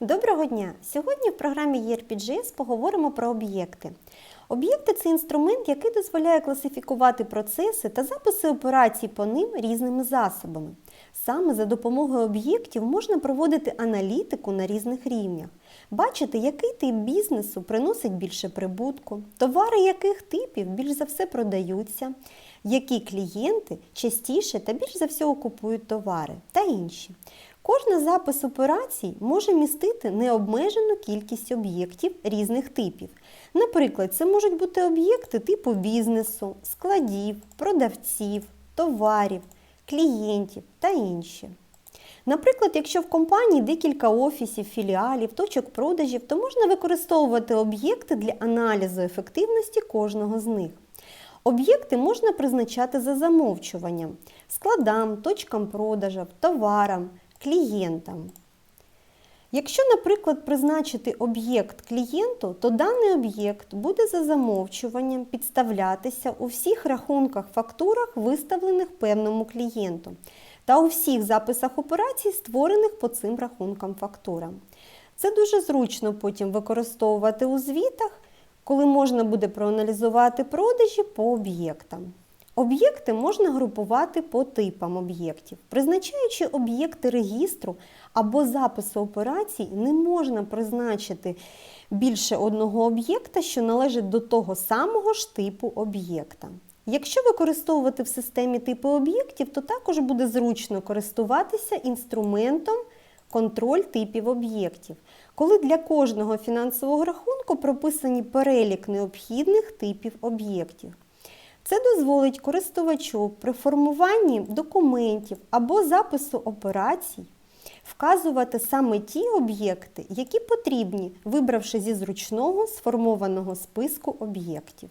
Доброго дня! Сьогодні в програмі ERPGS поговоримо про об'єкти. Об'єкти це інструмент, який дозволяє класифікувати процеси та записи операцій по ним різними засобами. Саме за допомогою об'єктів можна проводити аналітику на різних рівнях, бачити, який тип бізнесу приносить більше прибутку, товари яких типів більш за все продаються, які клієнти частіше та більш за всього купують товари та інші. Кожна запис операцій може містити необмежену кількість об'єктів різних типів. Наприклад, це можуть бути об'єкти типу бізнесу, складів, продавців, товарів, клієнтів та інші. Наприклад, якщо в компанії декілька офісів, філіалів, точок продажів, то можна використовувати об'єкти для аналізу ефективності кожного з них. Об'єкти можна призначати за замовчуванням складам, точкам продажів, товарам, клієнтам. Якщо, наприклад, призначити об'єкт клієнту, то даний об'єкт буде за замовчуванням підставлятися у всіх рахунках фактурах, виставлених певному клієнту, та у всіх записах операцій, створених по цим рахункам фактурам. Це дуже зручно потім використовувати у звітах, коли можна буде проаналізувати продажі по об'єктам. Об'єкти можна групувати по типам об'єктів. Призначаючи об'єкти регістру або запису операцій, не можна призначити більше одного об'єкта, що належить до того самого ж типу об'єкта. Якщо використовувати в системі типи об'єктів, то також буде зручно користуватися інструментом контроль типів об'єктів, коли для кожного фінансового рахунку прописані перелік необхідних типів об'єктів. Це дозволить користувачу при формуванні документів або запису операцій вказувати саме ті об'єкти, які потрібні, вибравши зі зручного сформованого списку об'єктів.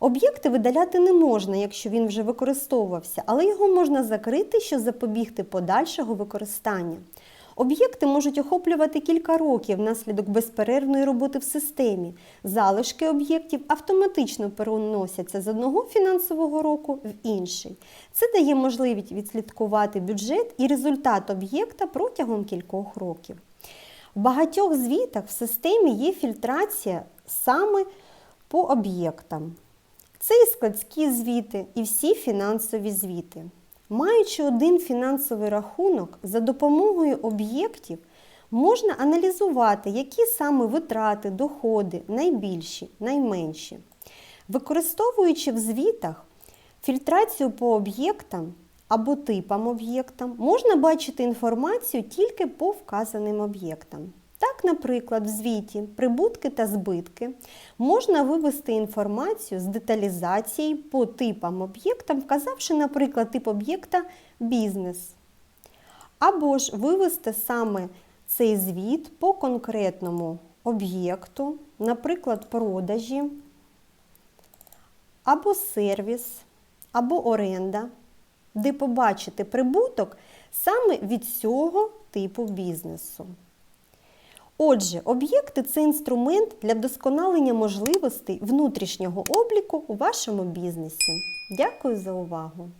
Об'єкти видаляти не можна, якщо він вже використовувався, але його можна закрити, щоб запобігти подальшого використання. Об'єкти можуть охоплювати кілька років внаслідок безперервної роботи в системі. Залишки об'єктів автоматично переносяться з одного фінансового року в інший. Це дає можливість відслідкувати бюджет і результат об'єкта протягом кількох років. В багатьох звітах в системі є фільтрація саме по об'єктам. Це і складські звіти, і всі фінансові звіти. Маючи один фінансовий рахунок, за допомогою об'єктів можна аналізувати, які саме витрати, доходи найбільші, найменші. Використовуючи в звітах фільтрацію по об'єктам або типам об'єктам, можна бачити інформацію тільки по вказаним об'єктам. Наприклад, в звіті прибутки та збитки можна вивести інформацію з деталізацією по типам об'єктам, вказавши, наприклад, тип об'єкта бізнес. Або ж вивести саме цей звіт по конкретному об'єкту, наприклад, продажі, або сервіс, або оренда, де побачити прибуток саме від цього типу бізнесу. Отже, об'єкти це інструмент для вдосконалення можливостей внутрішнього обліку у вашому бізнесі. Дякую за увагу!